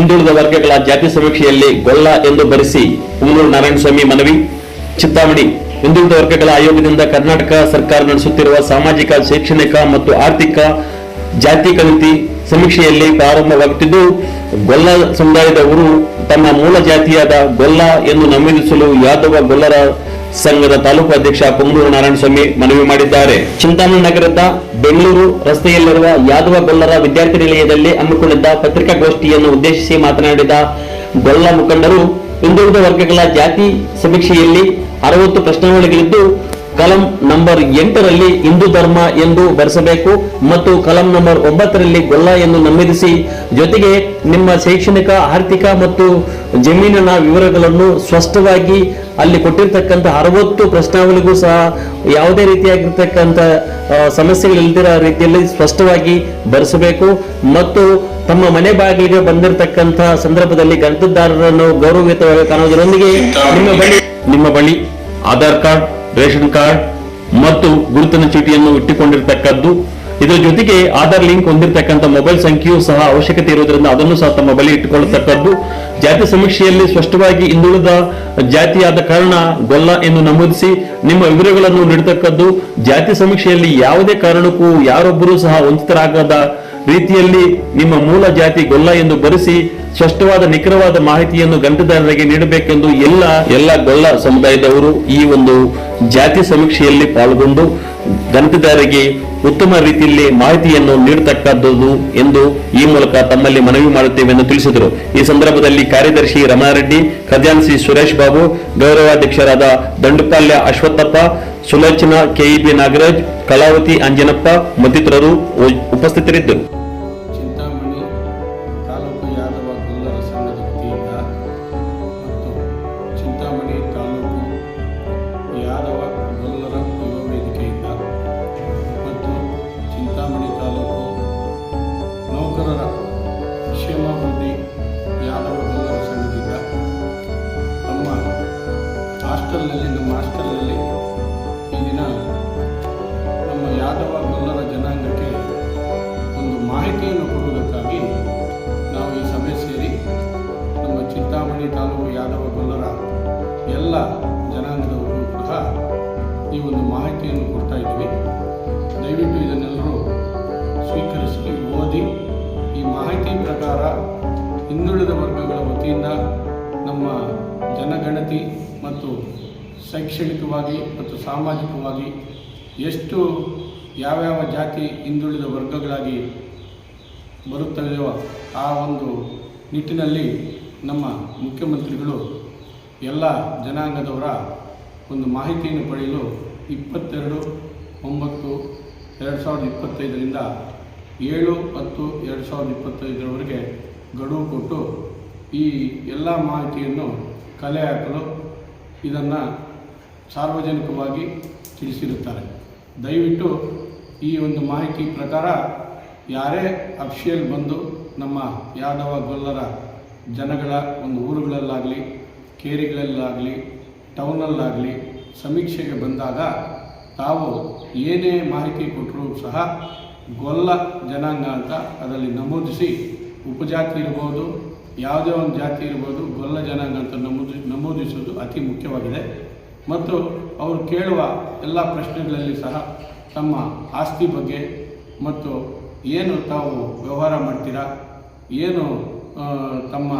ಹಿಂದುಳಿದ ವರ್ಗಗಳ ಜಾತಿ ಸಮೀಕ್ಷೆಯಲ್ಲಿ ಗೊಲ್ಲ ಎಂದು ಬರೆಸಿ ಪುಂಗೂರು ನಾರಾಯಣಸ್ವಾಮಿ ಮನವಿ. ಚಿತ್ತಾಮಣಿ ಹಿಂದುಳಿದ ವರ್ಗಗಳ ಆಯೋಗದಿಂದ ಕರ್ನಾಟಕ ಸರ್ಕಾರ ನಡೆಸುತ್ತಿರುವ ಸಾಮಾಜಿಕ, ಶೈಕ್ಷಣಿಕ ಮತ್ತು ಆರ್ಥಿಕ ಜಾತಿ ಗಣತಿ ಸಮೀಕ್ಷೆಯಲ್ಲಿ ಪ್ರಾರಂಭವಾಗುತ್ತಿದ್ದು, ಗೊಲ್ಲ ಸಮುದಾಯದವರು ತಮ್ಮ ಮೂಲ ಜಾತಿಯಾದ ಗೊಲ್ಲ ಎಂದು ನಮೂದಿಸಲು ಯಾದವ ಗೊಲ್ಲರ ಸಂಘದ ತಾಲೂಕು ಅಧ್ಯಕ್ಷ ಪೊಂಗೂರು ನಾರಾಯಣಸ್ವಾಮಿ ಮನವಿ ಮಾಡಿದ್ದಾರೆ. ಚಿಂತಾಮಣಿ ನಗರದ ಬೆಂಗಳೂರು ರಸ್ತೆಯಲ್ಲಿರುವ ಯಾದವ ಗೊಲ್ಲರ ವಿದ್ಯಾರ್ಥಿ ನಿಲಯದಲ್ಲಿ ಹಮ್ಮಿಕೊಂಡಿದ್ದ ಪತ್ರಿಕಾಗೋಷ್ಠಿಯನ್ನು ಉದ್ದೇಶಿಸಿ ಮಾತನಾಡಿದ ಗೊಲ್ಲ ಮುಖಂಡರು, ಹಿಂದುಳಿದ ವರ್ಗಗಳ ಜಾತಿ ಸಮೀಕ್ಷೆಯಲ್ಲಿ ಅರವತ್ತು ಪ್ರಶ್ನಾವಳಿಗಳಿದ್ದು ಕಲಂ ನಂಬರ್ ಎಂಟರಲ್ಲಿ ಹಿಂದೂ ಧರ್ಮ ಎಂದು ಬರೆಸಬೇಕು ಮತ್ತು ಕಲಂ ನಂಬರ್ ಒಂಬತ್ತರಲ್ಲಿ ಗೊಲ್ಲ ಎಂದು ನಮೂದಿಸಿ. ಜೊತೆಗೆ ನಿಮ್ಮ ಶೈಕ್ಷಣಿಕ, ಆರ್ಥಿಕ ಮತ್ತು ಜಮೀನಿನ ವಿವರಗಳನ್ನು ಸ್ಪಷ್ಟವಾಗಿ ಅಲ್ಲಿ ಕೊಟ್ಟಿರ್ತಕ್ಕಂಥ ಅರವತ್ತು ಪ್ರಶ್ನಾವಳಿಗೂ ಸಹ ಯಾವುದೇ ರೀತಿಯಾಗಿರ್ತಕ್ಕಂಥ ಸಮಸ್ಯೆಗಳಿಲ್ದಿರೋ ರೀತಿಯಲ್ಲಿ ಸ್ಪಷ್ಟವಾಗಿ ಬರೆಸಬೇಕು. ಮತ್ತು ತಮ್ಮ ಮನೆ ಬಾಗಿಲಿಗೆ ಬಂದಿರತಕ್ಕಂಥ ಸಂದರ್ಭದಲ್ಲಿ ಗ್ರಂಥದಾರರನ್ನು ಗೌರವಯುತವಾಗಿ ಕಾಣುವುದರೊಂದಿಗೆ ನಿಮ್ಮ ಬಳಿ ನಿಮ್ಮ ಬಳಿ ಆಧಾರ್ ಕಾರ್ಡ್ ರೇಷನ್ ಕಾರ್ಡ್ ಮತ್ತು ಗುರುತಿನ ಚೀಟಿಯನ್ನು ಇಟ್ಟುಕೊಂಡಿರ್ತಕ್ಕದ್ದು. ಇದರ ಜೊತೆಗೆ ಆಧಾರ್ ಲಿಂಕ್ ಹೊಂದಿರತಕ್ಕಂಥ ಮೊಬೈಲ್ ಸಂಖ್ಯೆಯೂ ಸಹ ಅವಶ್ಯಕತೆ ಇರುವುದರಿಂದ ಅದನ್ನು ಸಹ ತಮ್ಮ ಬಳಿ ಇಟ್ಟುಕೊಳ್ಳತಕ್ಕದ್ದು. ಜಾತಿ ಸಮೀಕ್ಷೆಯಲ್ಲಿ ಸ್ಪಷ್ಟವಾಗಿ ಹಿಂದುಳಿದ ಜಾತಿಯಾದ ಕಾರಣ ಗೊಲ್ಲ ಎಂದು ನಮೂದಿಸಿ ನಿಮ್ಮ ವಿವರಗಳನ್ನು ನೀಡತಕ್ಕದ್ದು. ಜಾತಿ ಸಮೀಕ್ಷೆಯಲ್ಲಿ ಯಾವುದೇ ಕಾರಣಕ್ಕೂ ಯಾರೊಬ್ಬರೂ ಸಹ ವಂಚಿತರಾಗದ ರೀತಿಯಲ್ಲಿ ನಿಮ್ಮ ಮೂಲ ಜಾತಿ ಗೊಲ್ಲ ಎಂದು ಬರೆಸಿ ಸ್ಪಷ್ಟವಾದ ನಿಖರವಾದ ಮಾಹಿತಿಯನ್ನು ಗಂಟೆದಾರರಿಗೆ ನೀಡಬೇಕೆಂದು ಎಲ್ಲ ಎಲ್ಲ ಗೊಲ್ಲ ಸಮುದಾಯದವರು ಈ ಒಂದು ಜಾತಿ ಸಮೀಕ್ಷೆಯಲ್ಲಿ ಪಾಲ್ಗೊಂಡು ಗಂಟುದಾರರಿಗೆ ಉತ್ತಮ ರೀತಿಯಲ್ಲಿ ಮಾಹಿತಿಯನ್ನು ನೀಡತಕ್ಕದ್ದು ಎಂದು ಈ ಮೂಲಕ ತಮ್ಮಲ್ಲಿ ಮನವಿ ಮಾಡುತ್ತೇವೆ ಎಂದು ತಿಳಿಸಿದರು. ಈ ಸಂದರ್ಭದಲ್ಲಿ ಕಾರ್ಯದರ್ಶಿ ರಮಾರೆಡ್ಡಿ ಖಜಾನ್ಸಿ ಸುರೇಶ್ ಬಾಬು, ಗೌರವಾಧ್ಯಕ್ಷರಾದ ದಂಡುಪಾಲ್ಯ ಅಶ್ವತ್ಥಪ್ಪ, ಸುಲೋಚನಾ ಕೆಇಬಿ ನಾಗರಾಜ್, ಕಲಾವತಿ ಅಂಜನಪ್ಪ ಮತ್ತಿತರರು ಉಪಸ್ಥಿತರಿದ್ದರು. ಎಲ್ಲ ಜನಾಂಗದವರು ಕೂಡ ಈ ಒಂದು ಮಾಹಿತಿಯನ್ನು ಕೊಡ್ತಾ ಇದ್ದೀವಿ ದಯವಿಟ್ಟು ಇದನ್ನೆಲ್ಲರೂ ಸ್ವೀಕರಿಸಿ ಓದಿ, ಈ ಮಾಹಿತಿ ಪ್ರಕಾರ ಹಿಂದುಳಿದ ವರ್ಗಗಳ ವತಿಯಿಂದ ನಮ್ಮ ಜನಗಣತಿ ಮತ್ತು ಶೈಕ್ಷಣಿಕವಾಗಿ ಮತ್ತು ಸಾಮಾಜಿಕವಾಗಿ ಎಷ್ಟು ಯಾವ್ಯಾವ ಜಾತಿ ಹಿಂದುಳಿದ ವರ್ಗಗಳಾಗಿ ಬರುತ್ತವೆಯೋ ಆ ಒಂದು ನಿಟ್ಟಿನಲ್ಲಿ ನಮ್ಮ ಮುಖ್ಯಮಂತ್ರಿಗಳು ಎಲ್ಲ ಜನಾಂಗದವರ ಒಂದು ಮಾಹಿತಿಯನ್ನು ಪಡೆಯಲು ಇಪ್ಪತ್ತೆರಡು, ಒಂಬತ್ತು, ಎರಡು ಸಾವಿರದ ಇಪ್ಪತ್ತೈದರಿಂದ ಏಳು, ಹತ್ತು, ಎರಡು ಸಾವಿರದ ಇಪ್ಪತ್ತೈದರವರೆಗೆ ಗಡುವು ಕೊಟ್ಟು ಈ ಎಲ್ಲ ಮಾಹಿತಿಯನ್ನು ಕಲೆ ಹಾಕಲು ಇದನ್ನು ಸಾರ್ವಜನಿಕವಾಗಿ ತಿಳಿಸಿರುತ್ತಾರೆ. ದಯವಿಟ್ಟು ಈ ಒಂದು ಮಾಹಿತಿ ಪ್ರಕಾರ ಯಾರೇ ಅಫಿಷಿಯಲ್ ಬಂದು ನಮ್ಮ ಯಾದವ ಗೊಲ್ಲರ ಜನಗಳ ಒಂದು ಊರುಗಳಲ್ಲಾಗಲಿ ಕೇರಿಗಳಲ್ಲಾಗಲಿ, ಟೌನಲ್ಲಾಗಲಿ ಸಮೀಕ್ಷೆಗೆ ಬಂದಾಗ ತಾವು ಏನೇ ಮಾಹಿತಿ ಕೊಟ್ಟರೂ ಸಹ ಗೊಲ್ಲ ಜನಾಂಗ ಅಂತ ಅದರಲ್ಲಿ ನಮೂದಿಸಿ ಉಪಜಾತಿ ಇರ್ಬೋದು, ಯಾವುದೇ ಒಂದು ಜಾತಿ ಇರ್ಬೋದು ಗೊಲ್ಲ ಜನಾಂಗ ಅಂತ ನಮೂದಿ ನಮೂದಿಸುವುದು ಅತಿ ಮುಖ್ಯವಾಗಿದೆ. ಮತ್ತು ಅವರು ಕೇಳುವ ಎಲ್ಲ ಪ್ರಶ್ನೆಗಳಲ್ಲಿ ಸಹ ತಮ್ಮ ಆಸ್ತಿ ಬಗ್ಗೆ ಮತ್ತು ಏನು ತಾವು ವ್ಯವಹಾರ ಮಾಡ್ತೀರಾ, ಏನು ತಮ್ಮ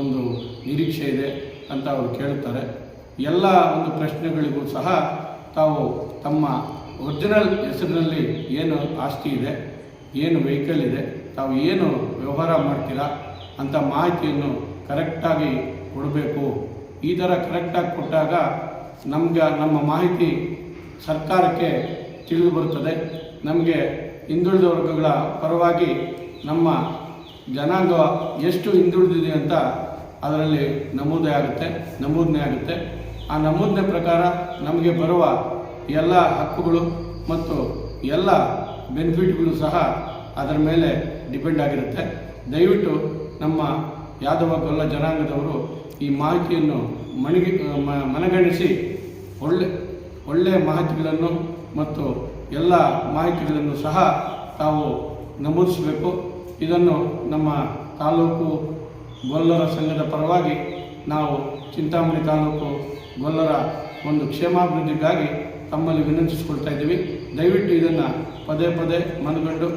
ಒಂದು ನಿರೀಕ್ಷೆ ಇದೆ ಅಂತ ಅವರು ಕೇಳುತ್ತಾರೆ. ಎಲ್ಲ ಒಂದು ಪ್ರಶ್ನೆಗಳಿಗೂ ಸಹ ತಾವು ತಮ್ಮ ಒರಿಜಿನಲ್ ಹೆಸರಿನಲ್ಲಿ ಏನು ಆಸ್ತಿ ಇದೆ, ಏನು ವೆಹಿಕಲ್ ಇದೆ, ತಾವು ಏನು ವ್ಯವಹಾರ ಮಾಡ್ತೀರಾ ಅಂತ ಮಾಹಿತಿಯನ್ನು ಕರೆಕ್ಟಾಗಿ ಕೊಡಬೇಕು. ಈ ಥರ ಕರೆಕ್ಟಾಗಿ ಕೊಟ್ಟಾಗ ನಮ್ಗೆ ನಮ್ಮ ಮಾಹಿತಿ ಸರ್ಕಾರಕ್ಕೆ ತಿಳಿದು ಬರುತ್ತದೆ. ನಮಗೆ ಹಿಂದುಳಿದ ವರ್ಗಗಳ ಪರವಾಗಿ ನಮ್ಮ ಜನಾಂಗ ಎಷ್ಟು ಹಿಂದುಳಿದಿದೆ ಅಂತ ಅದರಲ್ಲಿ ನಮೂದೆ ಆಗುತ್ತೆ, ನಮೂದನೆ ಆಗುತ್ತೆ. ಆ ನಮೂದನೆ ಪ್ರಕಾರ ನಮಗೆ ಬರುವ ಎಲ್ಲ ಹಕ್ಕುಗಳು ಮತ್ತು ಎಲ್ಲ ಬೆನಿಫಿಟ್ಗಳು ಸಹ ಅದರ ಮೇಲೆ ಡಿಪೆಂಡ್ ಆಗಿರುತ್ತೆ. ದಯವಿಟ್ಟು ನಮ್ಮ ಯಾದವ ಗೊಲ್ಲ ಜನಾಂಗದವರು ಈ ಮಾಹಿತಿಯನ್ನು ಮಣಿಗೆ ಮನಗಣಿಸಿ ಒಳ್ಳೆ ಒಳ್ಳೆಯ ಮಾಹಿತಿಗಳನ್ನು ಮತ್ತು ಎಲ್ಲ ಮಾಹಿತಿಗಳನ್ನು ಸಹ ತಾವು ನಮೂದಿಸಬೇಕು. ಇದನ್ನು ನಮ್ಮ ತಾಲೂಕು ಗೊಲ್ಲರ ಸಂಘದ ಪರವಾಗಿ ನಾವು ಚಿಂತಾಮಣಿ ತಾಲೂಕು ಗೊಲ್ಲರ ಒಂದು ಕ್ಷೇಮಾಭಿವೃದ್ಧಿಗಾಗಿ ತಮ್ಮಲ್ಲಿ ವಿನಂತಿಸಿಕೊಳ್ತಾ ಇದ್ದೀವಿ. ದಯವಿಟ್ಟು ಇದನ್ನು ಪದೇ ಪದೇ ಮನಗಂಡು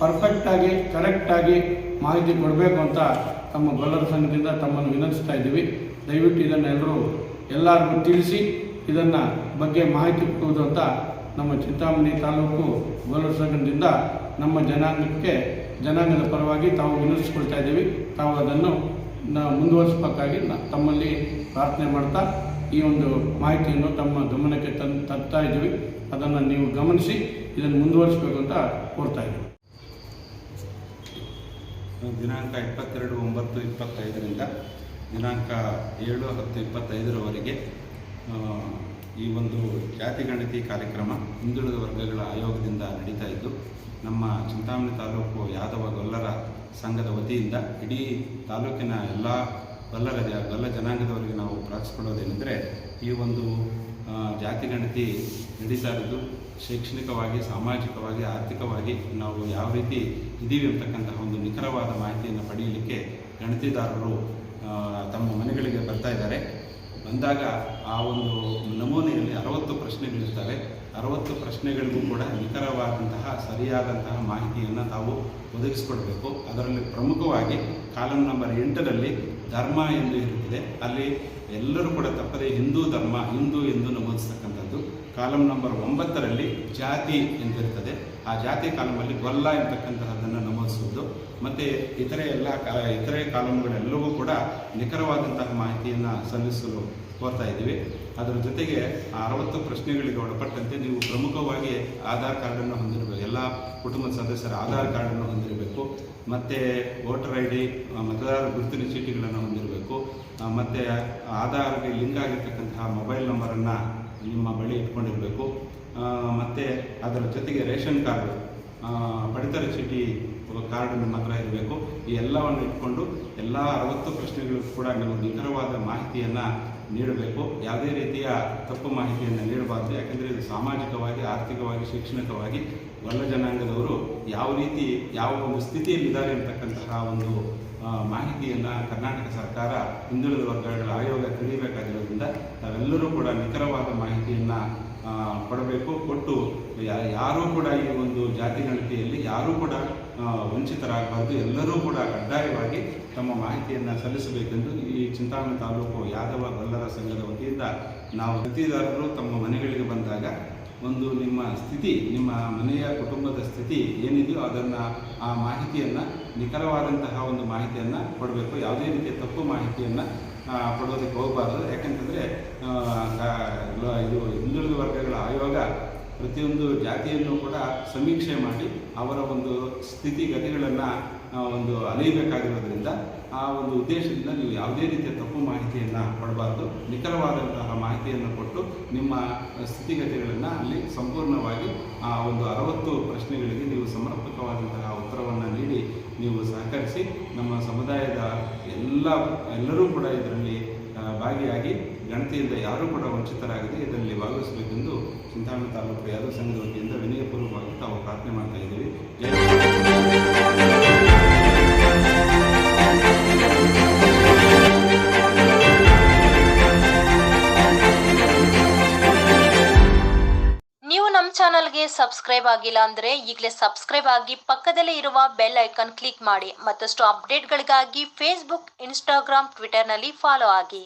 ಪರ್ಫೆಕ್ಟಾಗಿ ಕರೆಕ್ಟಾಗಿ ಮಾಹಿತಿ ಕೊಡಬೇಕು ಅಂತ ತಮ್ಮ ಗೊಲ್ಲರ ಸಂಘದಿಂದ ತಮ್ಮನ್ನು ವಿನಂತಿಸ್ತಾ ಇದ್ದೀವಿ. ದಯವಿಟ್ಟು ಇದನ್ನು ಎಲ್ಲರೂ ಎಲ್ಲರಿಗೂ ತಿಳಿಸಿ ಇದನ್ನು ಬಗ್ಗೆ ಮಾಹಿತಿ ಕೊಡುವುದು ಅಂತ ನಮ್ಮ ಚಿಂತಾಮಣಿ ತಾಲೂಕು ಗೊಲ್ಲರ ಸಂಘದಿಂದ ನಮ್ಮ ಜನಾಂಗಕ್ಕೆ ಜನಾಂಗದ ಪರವಾಗಿ ತಾವು ವಿನಂತಿಸ್ಕೊಳ್ತಾ ಇದ್ದೀವಿ. ತಾವು ಅದನ್ನು ಮುಂದುವರಿಸಬೇಕಾಗಿ ತಮ್ಮಲ್ಲಿ ಪ್ರಾರ್ಥನೆ ಮಾಡ್ತಾ ಈ ಒಂದು ಮಾಹಿತಿಯನ್ನು ತಮ್ಮ ಗಮನಕ್ಕೆ ತಂದು ತರ್ತಾ ಇದ್ದೀವಿ. ಅದನ್ನು ನೀವು ಗಮನಿಸಿ ಇದನ್ನು ಮುಂದುವರಿಸಬೇಕು ಅಂತ ಕೋರ್ತಾ ಇದ್ದೀವಿ. ದಿನಾಂಕ ಇಪ್ಪತ್ತೆರಡು ಒಂಬತ್ತು ಇಪ್ಪತ್ತೈದರಿಂದ ದಿನಾಂಕ ಏಳು ಹತ್ತು ಇಪ್ಪತ್ತೈದರವರೆಗೆ ಈ ಒಂದು ಜಾತಿ ಗಣತಿ ಕಾರ್ಯಕ್ರಮ ಹಿಂದುಳಿದ ವರ್ಗಗಳ ಆಯೋಗದಿಂದ ನಡೀತಾ ಇದ್ದು, ನಮ್ಮ ಚಿಂತಾಮಣಿ ತಾಲೂಕು ಯಾದವ ಗೊಲ್ಲರ ಸಂಘದ ವತಿಯಿಂದ ಇಡೀ ತಾಲೂಕಿನ ಎಲ್ಲ ಗೊಲ್ಲರ ಗೊಲ್ಲ ಜನಾಂಗದವರಿಗೆ ನಾವು ಪ್ರಾರ್ಥಿಸ್ಕೊಳ್ಳೋದೇನೆಂದರೆ, ಈ ಒಂದು ಜಾತಿ ಗಣತಿ ನಡೀತಾ ಇರೋದು ಶೈಕ್ಷಣಿಕವಾಗಿ, ಸಾಮಾಜಿಕವಾಗಿ, ಆರ್ಥಿಕವಾಗಿ ನಾವು ಯಾವ ರೀತಿ ಇದ್ದೀವಿ ಅಂತಕ್ಕಂತಹ ಒಂದು ನಿಖರವಾದ ಮಾಹಿತಿಯನ್ನು ಪಡೆಯಲಿಕ್ಕೆ ಗಣತಿದಾರರು ತಮ್ಮ ಮನೆಗಳಿಗೆ ಬರ್ತಾ ಇದ್ದಾರೆ. ಬಂದಾಗ ಆ ಒಂದು ನಮೂನೆಯಲ್ಲಿ ಅರವತ್ತು ಪ್ರಶ್ನೆಗಳಿರ್ತವೆ ಅರವತ್ತು ಪ್ರಶ್ನೆಗಳಿಗೂ ಕೂಡ ನಿಖರವಾದಂತಹ, ಸರಿಯಾದಂತಹ ಮಾಹಿತಿಯನ್ನು ತಾವು ಒದಗಿಸಿಕೊಡಬೇಕು. ಅದರಲ್ಲಿ ಪ್ರಮುಖವಾಗಿ ಕಾಲಂ ನಂಬರ್ ಎಂಟರಲ್ಲಿ ಧರ್ಮ ಎಂದು ಇರುತ್ತದೆ. ಅಲ್ಲಿ ಎಲ್ಲರೂ ಕೂಡ ತಪ್ಪದೆ ಹಿಂದೂ ಧರ್ಮ, ಹಿಂದೂ ಎಂದು ನಮೂದಿಸ್ತಕ್ಕಂಥದ್ದು. ಕಾಲಂ ನಂಬರ್ ಒಂಬತ್ತರಲ್ಲಿ ಜಾತಿ ಎಂದಿರ್ತದೆ ಆ ಜಾತಿ ಕಾಲಮಲ್ಲಿ ಗೊಲ್ಲ ಎಂತಕ್ಕಂತಹದ್ದನ್ನು ನಮೂದಿಸುವುದು. ಮತ್ತು ಇತರೆ ಎಲ್ಲ ಇತರೆ ಕಾಲಮ್ಗಳೆಲ್ಲವೂ ಕೂಡ ನಿಖರವಾದಂತಹ ಮಾಹಿತಿಯನ್ನು ಸಲ್ಲಿಸಲು ಕೋರ್ತಾ ಇದ್ದೀವಿ. ಅದರ ಜೊತೆಗೆ ಆ ಅರವತ್ತು ಪ್ರಶ್ನೆಗಳಿಗೆ ಒಳಪಟ್ಟಂತೆ ನೀವು ಪ್ರಮುಖವಾಗಿ ಆಧಾರ್ ಕಾರ್ಡನ್ನು ಹೊಂದಿರಬೇಕು, ಎಲ್ಲ ಕುಟುಂಬದ ಸದಸ್ಯರ ಆಧಾರ್ ಕಾರ್ಡನ್ನು ಹೊಂದಿರಬೇಕು, ಮತ್ತು ವೋಟರ್ ಐ ಡಿ ಮತದಾರ ಗುರುತಿನ ಚೀಟಿಗಳನ್ನು ಹೊಂದಿರಬೇಕು ಮತ್ತು ಆಧಾರ್ಗೆ ಲಿಂಕ್ ಆಗಿರ್ತಕ್ಕಂತಹ ಮೊಬೈಲ್ ನಂಬರನ್ನು ನಿಮ್ಮ ಬಳಿ ಇಟ್ಕೊಂಡಿರಬೇಕು. ಮತ್ತು ಅದರ ಜೊತೆಗೆ ರೇಷನ್ ಕಾರ್ಡು ಪಡಿತರ ಚೀಟಿ ಕಾರ್ಡ್ ನಿಮ್ಮ ಹತ್ರ ಇರಬೇಕು. ಈ ಎಲ್ಲವನ್ನು ಇಟ್ಕೊಂಡು ಎಲ್ಲ ಅರವತ್ತು ಪ್ರಶ್ನೆಗಳಿಗೂ ಕೂಡ ನೀವು ನಿಖರವಾದ ಮಾಹಿತಿಯನ್ನು ನೀಡಬೇಕು. ಯಾವುದೇ ರೀತಿಯ ತಪ್ಪು ಮಾಹಿತಿಯನ್ನು ನೀಡಬಾರ್ದು. ಯಾಕೆಂದರೆ ಇದು ಸಾಮಾಜಿಕವಾಗಿ, ಆರ್ಥಿಕವಾಗಿ, ಶೈಕ್ಷಣಿಕವಾಗಿ ಒಳ್ಳೆ ಜನಾಂಗದವರು ಯಾವ ರೀತಿ ಯಾವ ಒಂದು ಸ್ಥಿತಿಯಲ್ಲಿದ್ದಾರೆ ಅಂತಕ್ಕಂತಹ ಒಂದು ಮಾಹಿತಿಯನ್ನು ಕರ್ನಾಟಕ ಸರ್ಕಾರ ಹಿಂದುಳಿದ ವರ್ಗಗಳ ಆಯೋಗ ತಿಳಿಯಬೇಕಾಗಿರೋದ್ರಿಂದ ತಾವೆಲ್ಲರೂ ಕೂಡ ನಿಖರವಾದ ಮಾಹಿತಿಯನ್ನು ಕೊಡಬೇಕು. ಕೊಟ್ಟು ಯಾರೂ ಕೂಡ ಈ ಒಂದು ಜಾತಿ ಗಣತಿಯಲ್ಲಿ ಯಾರೂ ಕೂಡ ವಂಚಿತರಾಗಬಾರ್ದು. ಎಲ್ಲರೂ ಕೂಡ ಕಡ್ಡಾಯವಾಗಿ ತಮ್ಮ ಮಾಹಿತಿಯನ್ನು ಸಲ್ಲಿಸಬೇಕೆಂದು ಈ ಚಿಂತಾಮಣಿ ತಾಲೂಕು ಯಾದವ ಬಲ್ಲರ ಸಂಘದ ವತಿಯಿಂದ ನಾವು ವೃತ್ತಿದಾರರು ತಮ್ಮ ಮನೆಗಳಿಗೆ ಬಂದಾಗ ಒಂದು ನಿಮ್ಮ ಸ್ಥಿತಿ, ನಿಮ್ಮ ಮನೆಯ ಕುಟುಂಬದ ಸ್ಥಿತಿ ಏನಿದೆಯೋ ಅದನ್ನು ಆ ಮಾಹಿತಿಯನ್ನು, ನಿಖರವಾದಂತಹ ಒಂದು ಮಾಹಿತಿಯನ್ನು ಕೊಡಬೇಕು. ಯಾವುದೇ ರೀತಿಯ ತಪ್ಪು ಮಾಹಿತಿಯನ್ನು ಕೊಡೋದಕ್ಕೆ ಹೋಗಬಾರ್ದು. ಯಾಕೆಂತಂದರೆ ಇದು ಹಿಂದುಳಿದ ವರ್ಗಗಳ ಆಯೋಗ ಪ್ರತಿಯೊಂದು ಜಾತಿಯನ್ನು ಕೂಡ ಸಮೀಕ್ಷೆ ಮಾಡಿ ಅವರ ಒಂದು ಸ್ಥಿತಿಗತಿಗಳನ್ನು ಒಂದು ಅಲಿಯಬೇಕಾಗಿರೋದ್ರಿಂದ ಆ ಒಂದು ಉದ್ದೇಶದಿಂದ ನೀವು ಯಾವುದೇ ರೀತಿಯ ತಪ್ಪು ಮಾಹಿತಿಯನ್ನು ಕೊಡಬಾರ್ದು. ನಿಖರವಾದಂತಹ ಮಾಹಿತಿಯನ್ನು ಕೊಟ್ಟು ನಿಮ್ಮ ಸ್ಥಿತಿಗತಿಗಳನ್ನು ಅಲ್ಲಿ ಸಂಪೂರ್ಣವಾಗಿ, ಆ, ಒಂದು ಅರವತ್ತು ಪ್ರಶ್ನೆಗಳಿಗೆ ನೀವು ಸಮರ್ಪಕವಾದಂತಹ ಉತ್ತರವನ್ನು ನೀಡಿ ನೀವು ಸಹಕರಿಸಿ ನಮ್ಮ ಸಮುದಾಯದ ಎಲ್ಲ, ಎಲ್ಲರೂ ಕೂಡ ಇದರಲ್ಲಿ ಭಾಗಿಯಾಗಿ ಗಣತಿಯಿಂದ ಯಾರೂ ಕೂಡ ವಂಚಿತರಾಗದೆ ಇದರಲ್ಲಿ ಭಾಗವಹಿಸಬೇಕೆಂದು ಚಿಂತಾಮಣಿ ತಾಲೂಕು ಯಾದವ ಸಂಘದ ವತಿಯಿಂದ ವಿನಯಪೂರ್ವಕವಾಗಿ ತಾವು ಪ್ರಾರ್ಥನೆ ಮಾಡ್ತಾ ಇದ್ದೀವಿ. ನೀವು ನಮ್ಮ ಚಾನಲ್ಗೆ ಸಬ್ಸ್ಕ್ರೈಬ್ ಆಗಿಲ್ಲ ಅಂದ್ರೆ ಈಗಲೇ ಸಬ್ಸ್ಕ್ರೈಬ್ ಆಗಿ ಪಕ್ಕದಲ್ಲೇ ಇರುವ ಬೆಲ್ ಐಕಾನ್ ಕ್ಲಿಕ್ ಮಾಡಿ ಮತ್ತಷ್ಟು ಅಪ್ಡೇಟ್ಗಳಿಗಾಗಿ ಫೇಸ್ಬುಕ್ ಇನ್ಸ್ಟಾಗ್ರಾಮ್ ಟ್ವಿಟರ್ನಲ್ಲಿ ಫಾಲೋ ಆಗಿ.